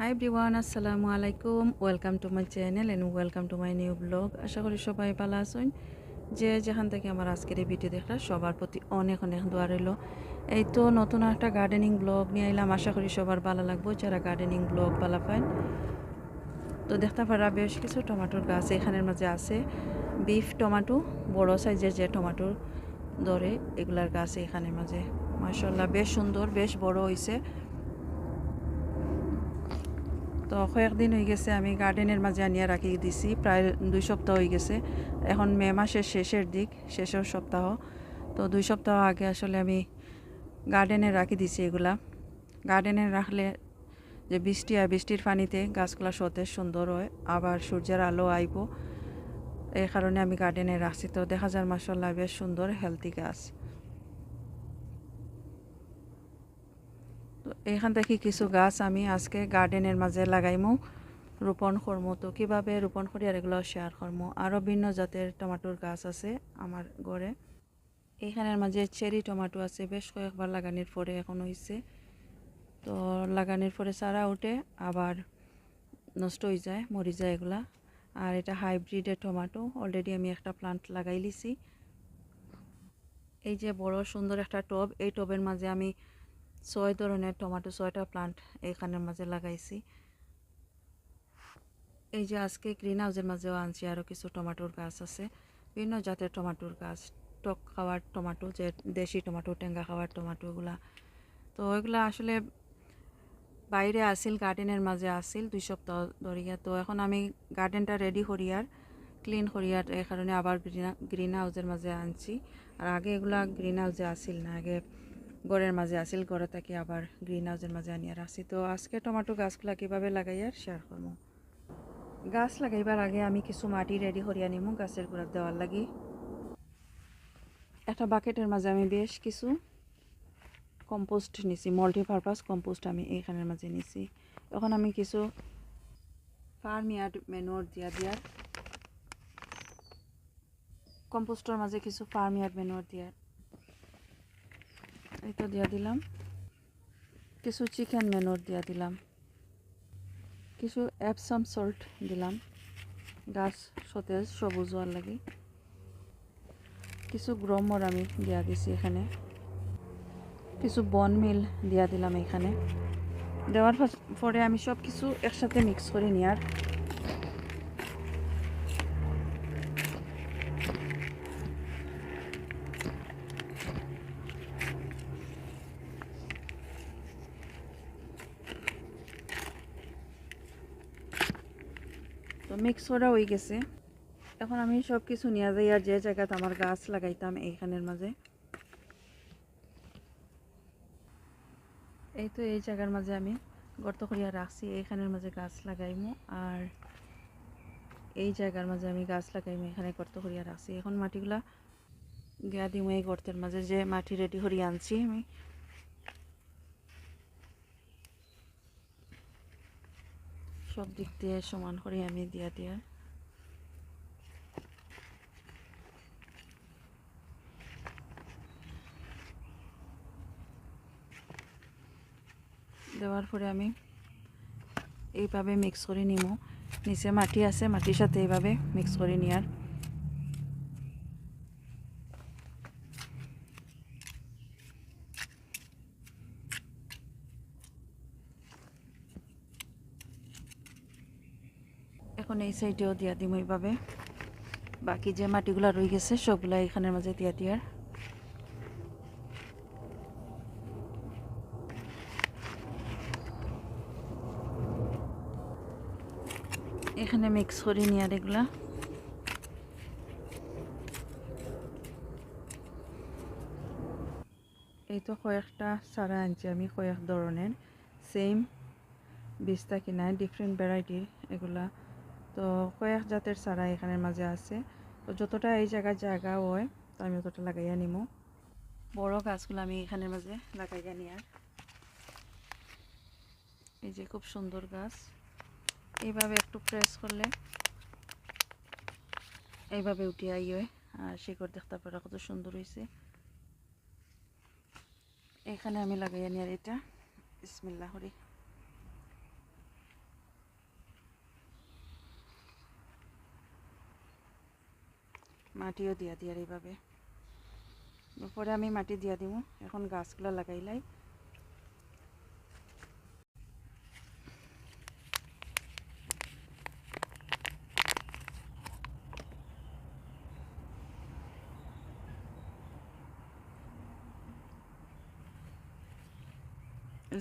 High everyone আসসালামু আলাইকুম welcome to my channel and welcome to my new blog আশা করি সবাই ভালো আছেন। যে যেখান থেকে আমার আজকের এই ভিডিও দেখলা, সবার প্রতি অনেক অনেক দোয়া রইল। এই তো নতুন একটা গার্ডেনিং ব্লগ নিয়ে এলাম আশা করি সবার ভালো লাগবো। যারা গার্ডেনিং ব্লগ ভালো পায় তো দেখতে পারা বেশ কিছু টমাটোর গাছ এখানের মাঝে আছে। বিফ টমাটো, বড় সাইজের যে টমাটোর ধরে এগুলার গাছ এখানের মাঝে। মাসাল্লাহ বেশ সুন্দর, বেশ বড় হয়েছে তো কয়েকদিন হয়ে গেছে আমি গার্ডেনের মাঝে আনিয়া রাখি দিছি, প্রায় দুই সপ্তাহ হয়ে গেছে। এখন মে মাসের শেষের দিক, শেষের সপ্তাহ। তো দুই সপ্তাহ আগে আসলে আমি গার্ডেনে রাখি দিছি এগুলা। গার্ডেনে রাখলে যে বৃষ্টি হয়, বৃষ্টির পানিতে গাছগুলা সতেজ, সুন্দর হয়, আবার সূর্যের আলো আইব। এই কারণে আমি গার্ডেনে রাখছি। তো দেখা যায় মাসাল্লাহ বেশ সুন্দর হেলদি গাছ। এখান থেকে কিছু গাছ আমি আজকে গার্ডেনের মাঝে লাগাইমু। রোপণ করমু। তো কীভাবে রোপণ করি আর এগুলো শেয়ার করমু। আরও ভিন্ন জাতের টমাটোর গাছ আছে আমার ঘরে। এইখানের মাঝে চেরি টমাটো আছে। বেশ কয়েকবার লাগানোর পরে এখন হয়েছে তো লাগানোর পরে চারা উঠে আবার নষ্ট হয়ে যায়, মরি যায় এগুলা। আর এটা হাইব্রিডের টমাটো অলরেডি আমি একটা প্লান্ট লাগাই লিছি। এই যে বড় সুন্দর একটা টব। এই টবের মাঝে আমি ছয় ধরনের টমেটো ছয়টা প্লান্ট এখানের মাঝে লাগাইছি। এই যে আজকে গ্রিন হাউসের মাঝেও আনছি আরও কিছু টমাটোর গাছ আছে। বিভিন্ন জাতের টমাটোর গাছ, টক খাওয়ার টমাটো, যে দেশি টমাটো, টেঙ্গা খাওয়ার টমাটোগুলা তো ওইগুলা আসলে বাইরে আসিল গার্ডেনের মাঝে আসিল দুই সপ্তাহ ধরিয়া তো এখন আমি গার্ডেনটা রেডি করিয়ার ক্লিন করিয়ার এই কারণে আবার গ্রিন গ্রিন হাউসের মাঝে আনছি। আর আগে এগুলা গ্রিন হাউসে আসিল না, আগে গড়ের মাঝে আসিল গড়ে থাকি আবার গ্রিন হাউসের মাঝে আনিয়া রাখছি। তো আজকে টমেটো গাছগুলা কীভাবে লাগাই আর শেয়ার করব গাছ লাগাইবার আগে আমি কিছু মাটি রেডি করিয়া নিমু গাছের গোড়াত দেওয়ার লাগি। একটা বাকেটের মাঝে আমি বেশ কিছু কম্পোস্ট নিছি মাল্টিপারপাস কম্পোস্ট আমি এইখানের মাঝে নিছি। এখন আমি কিছু ফার্ম ইয়ার্ড ম্যানুয়ার দিয়া দিয়ার কম্পোস্টের মাঝে কিছু ফার্ম ইয়ার্ড ম্যানুয়ার দিয়ার এটা দিয়া দিলাম। কিছু চিকেন ম্যানুর দিয়া দিলাম। কিছু অ্যাপসাম সল্ট দিলাম। গাছ সতেজ, সবুজ হওয়ার লাগে। কিছু গ্রমর আমি দিয়া দিছি এখানে। কিছু বন মিল দিয়া দিলাম এখানে। দেওয়ার পরে আমি সব কিছু একসাথে মিক্স করে নেওয়ার তো মিক্স করা হয়ে গেছে। এখন আমি সব কিছু নিয়ে যাই আর যে জায়গাতে আমার গাছ লাগাইতাম এইখানের মাঝে। এই তো এই জায়গার মাঝে আমি গর্ত করিয়া রাখছি, এইখানের মাঝে গাছ লাগাইমু আর এই জায়গার মাঝে আমি গাছ লাগাইমু, এখানে গর্ত করিয়া রাখছি। এখন মাটিগুলা গিয়া দিমু এই গর্তের মাঝে, যে মাটি রেডি করিয়া আনছি আমি। সব দিক দিয়ে সমান করে আমি দিয়া দিয়া। দেওয়ার পরে আমি এইভাবে মিক্স করে নিমো। নিচে মাটি আছে, মাটির সাথে এইভাবে মিক্স করে নিয়ার এখন এই সাইডেও দিয়া দিম এইভাবে বাকি যে মাটিগুলা রয়ে গেছে, সবগুলা এখানের মাঝে দিয়া দিয়ার এখানে মিক্স করে নিয়ার এগুলা। এই তো কয়েকটা সারা আনছি আমি, কয়েক ধরনের। সেম বীজটা কিনা ডিফারেন্ট ভ্যারাইটির এগুলা। তো কয়েক জাতের চারা এখানের মাঝে আছে। তো যতটা এই জায়গার জায়গা হয়, তো আমি ততটা লাগাইয়া নিমো। বড় গাছগুলো আমি এখানের মাঝে লাগাইয়া নিয়ার এই যে খুব সুন্দর গাছ। এইভাবে একটু প্রেস করলে এইভাবে উঠিয়ে আই হয়, আর শিকড় দেখতে পারা কত সুন্দর হয়েছে এখানে আমি লাগাইয়া নিয়ার এটা। বিসমিল্লাহ করি মাটিও দিয়া দিয়ার এইভাবে পরে আমি মাটি দিয়া দিব এখন গাছগুলো লাগাইলাই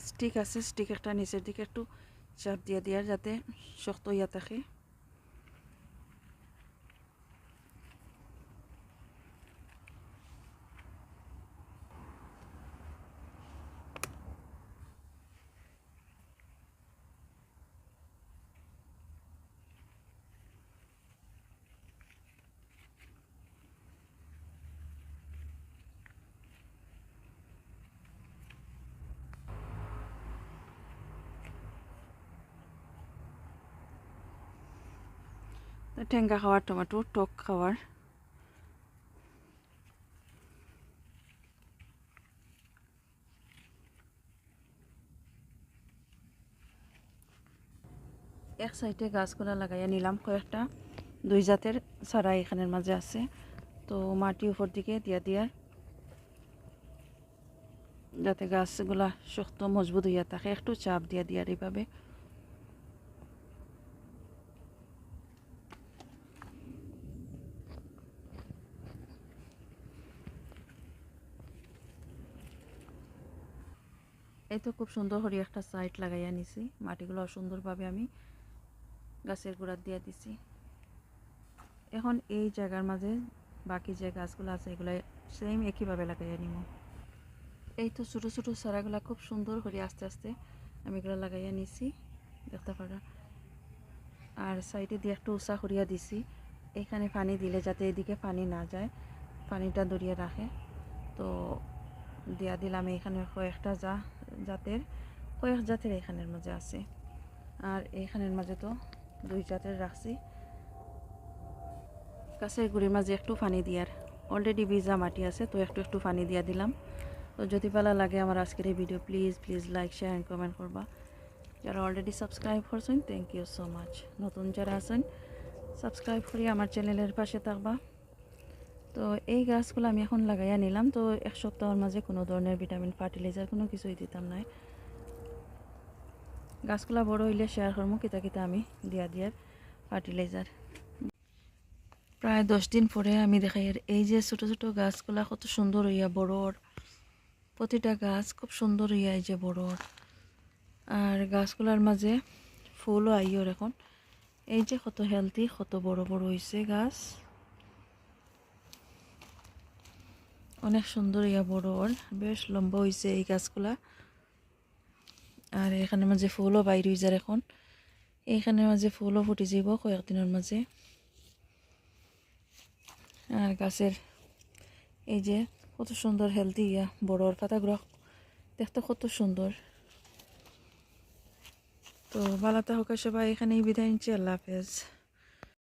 স্টিক আছে, স্টিক একটা নিচের দিকে একটু চাপ দিয়ে দেওয়ার যাতে শক্ত হইয়া থাকে। ঠেঙ্গা খাওয়ার টমেটো, টক খাওয়ার। এক সাইডে গাছগুলা লাগাইয়া নিলাম কয়েকটা। দুই জাতের চারা এখানের মাঝে আছে। তো মাটি উপর দিকে দিয়া দিয়ার যাতে গাছগুলা শক্ত, মজবুত হইয়া থাকে, একটু চাপ দিয়া দিয়ার এইভাবে। এই তো খুব সুন্দর করে একটা সাইড লাগাইয়া নিছি। মাটিগুলো সুন্দরভাবে আমি গাছের গোড়ার দিয়ে দিছি। এখন এই জায়গার মাঝে বাকি যে গাছগুলো আছে, এগুলো সেম একইভাবে লাগাইয়া নিব এই তো ছোটো ছোটো চারাগুলো খুব সুন্দর করে আস্তে আস্তে আমি এগুলো লাগাইয়া নিছি, দেখতে পারা। আর সাইডে দিয়ে একটু উষা করিয়া দিছি। এখানে পানি দিলে যাতে এদিকে পানি না যায়, পানিটা দরিয়ে রাখে। তো দিয়া দিলাম এখানে কয়েকটা যা। জাতের, কয়েক জাতের এখানের মাঝে আছে। আর এখানের মাঝে তো দুই জাতের রাখছি। গাছের গুড়ির মাঝে একটু পানি দিয়ার। অলরেডি ভিজা মাটি আছে, তো একটু একটু পানি দিয়া দিলাম। তো যদি ভালো লাগে আমার আজকের এই video please please like share and comment করবা। যারা অলরেডি সাবস্ক্রাইব করছেন থ্যাংক ইউ সো মাচ নতুন যারা আছেন সাবস্ক্রাইব করি আমার চ্যানেলের পাশে থাকবা। তো এই গাছগুলো আমি এখন লাগাইয়া নিলাম। তো এক সপ্তাহের মাঝে কোনো ধরনের ভিটামিন, ফার্টিলাইজার কোনো কিছুই দিতাম নাই। গাছগুলা বড় হইলে শেয়ার করব কিতা কিতা আমি দিয়া দিয়ার ফার্টিলাইজার। প্রায় দশ দিন পরে আমি দেখাই, এই যে ছোট ছোট গাছগুলা কত সুন্দর হইয়া বড়র প্রতিটা গাছ খুব সুন্দর হইয়া এই যে বড়র আর গাছগুলার মাঝে ফুলও আইয়র এখন। এই যে কত হেলদি কত বড় বড় হয়েছে গাছ। অনেক সুন্দর ইয়া বড় ওর। বেশ লম্বা হয়েছে এই গাছগুলা। আর এখানে মাঝে ফুলও বাইর হয়ে যায় এখন। এইখানের মাঝে ফুলও ফুটে যাব কয়েকদিনের মাঝে। আর গাছের এই যে কত সুন্দর হেলদি ইয়া বড়র পাতাগুলো। দেখতে কত সুন্দর। তো ভালো থাকুক সবাই, এখানেই বিদায় নিচ্ছি। আল্লাহ হাফেজ।